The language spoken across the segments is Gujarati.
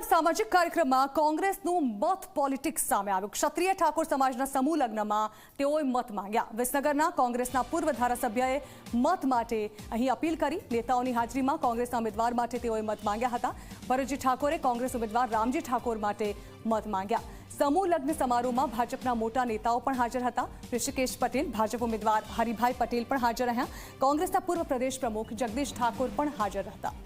ગજબ સામાજિક કાર્યક્રમમાં કોંગ્રેસનું મત પોલિટિક્સ સામે આવ્યું. ક્ષત્રિય ઠાકોર સમાજના સમૂહ લગ્નમાં તેઓએ મત માંગ્યા. વિસનગરના કોંગ્રેસના પૂર્વ ધારાસભ્યએ મત માટે અહીં અપીલ કરી. નેતાઓની હાજરીમાં કોંગ્રેસના ઉમેદવાર માટે તેઓએ મત માંગ્યા હતા. ભરતજી ઠાકોરે કોંગ્રેસ ઉમેદવાર રામજી ઠાકોર માટે મત માંગ્યા. સમૂહ લગ્ન સમારોહમાં ભાજપના મોટા નેતાઓ પણ હાજર હતા. ઋષિકેશ પટેલ, ભાજપ ઉમેદવાર હરિભાઈ પટેલ પણ હાજર રહ્યા. કોંગ્રેસના પૂર્વ પ્રદેશ પ્રમુખ જગદીશ ઠાકોર પણ હાજર હતા.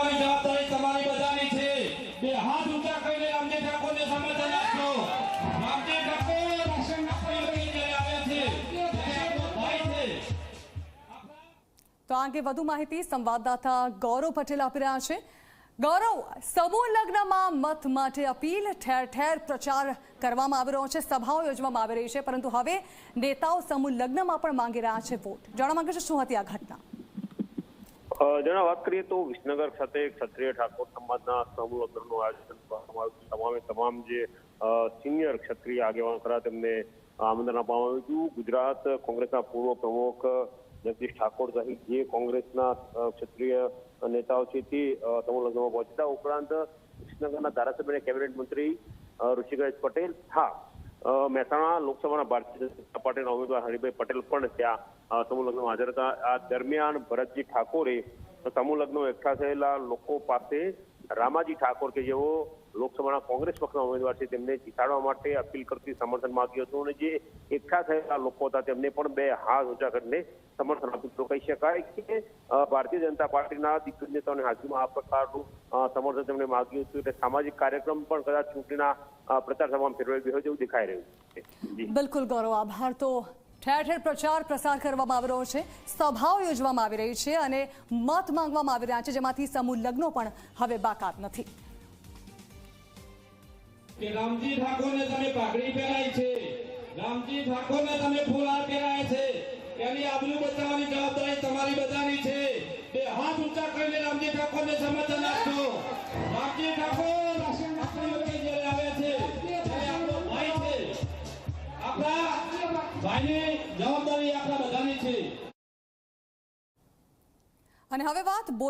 આવી જવાબદારી તમારી બધાની છે. બે હાથ ઊંચા કરીને રામજી ઠાકોરને સમર્થન આપજો. રામજી ઠાકોર ભાષણ આવ્યા છે તે આ વધુ માહિતી સંવાદદાતા ગૌરવ પટેલ આપી રહ્યા છે. ગૌરવ, સમૂહ લગ્નમાં મત માટે અપીલ ઠેર ઠેર પ્રચાર કરવામાં આવી રહ્યો છે. સભાઓ યોજવામાં આવી રહી છે, પરંતુ હવે નેતાઓ સમૂહ લગ્નમાં પણ માંગી રહ્યા છે વોટ. જાણવા માંગે છે, શું હતી આ ઘટના? જણા વાત કરીએ તો વિસનગર ખાતે ક્ષત્રિય ઠાકોર સમાજના સમૂહ લગ્નનું આયોજન કરવામાં આવ્યું. તમામે તમામ જે સિનિયર ક્ષત્રિય આગેવાન ખરા તેમને આમંત્રણ આપવામાં આવ્યું હતું ગુજરાત કોંગ્રેસના પૂર્વ પ્રમુખ જગદીશ ઠાકોર સહિત જે કોંગ્રેસના ક્ષત્રિય નેતાઓ છે તે સમૂહ લગ્નમાં પહોંચ્યા ઉપરાંત વિસનગરના ધારાસભ્ય અને કેબિનેટ મંત્રી ઋષિકેશ પટેલ, હા મહેસાણા લોકસભાના ભારતીય જનતા પાર્ટીના ઉમેદવાર હરિભાઈ પટેલ પણ ત્યાં સમૂહ લગ્નમાં હાજર હતા. આ દરમિયાન ભરતજી ઠાકોરે સમૂહ લગ્નો એકઠા થયેલા લોકો પાસે રામાજી ઠાકોર કે જેઓ લોકસભાના કોંગ્રેસ પક્ષના ઉમેદવાર છે, તેમને જીતાડવા માટે અપીલ કરતી સમર્થન માંગ્યું હતું અને જે એકઠા થયેલા લોકો હતા, તેમને પણ બે હાથ ઊંચા કરીને સમર્થન આપ્યું તો કહી શકાય કે ભારતીય જનતા પાર્ટીના દિગ્ગજ નેતાઓની હાજરીમાં આ પ્રકારનું સમર્થન તેમણે માંગ્યું હતું એટલે સામાજિક કાર્યક્રમ પણ કદાચ ચૂંટણીના પ્રચાર સભામાં ફેરવાઈ ગયો તેવું દેખાઈ રહ્યું છે. બિલકુલ ગૌરવ, આભાર. તો ઠેર ઠેર પ્રચાર પ્રસાર કરવામાં આવી રહ્યો છે. સભાઓ યોજવામાં આવી રહી છે અને મત માંગવામાં આવી રહ્યા છે, જેમાંથી સમૂહ લગ્નો પણ હવે બાકાત નથી. રામજી ઠાકોરને તમે પાઘડી પહેરાય છે. રામજી ઠાકોરને તમે ફૂલહાર પહેરાય છે. એની આબરૂ બચાવવાની જવાબદારી તમારી બધાની છે. બે હાથ ઊંચા કરીને રામજી ઠાકોરને સમર્થન આપજો. રામજી ઠાકોર! આપણા જવાબદારી આપણા બધાની છે. અને હવે વાત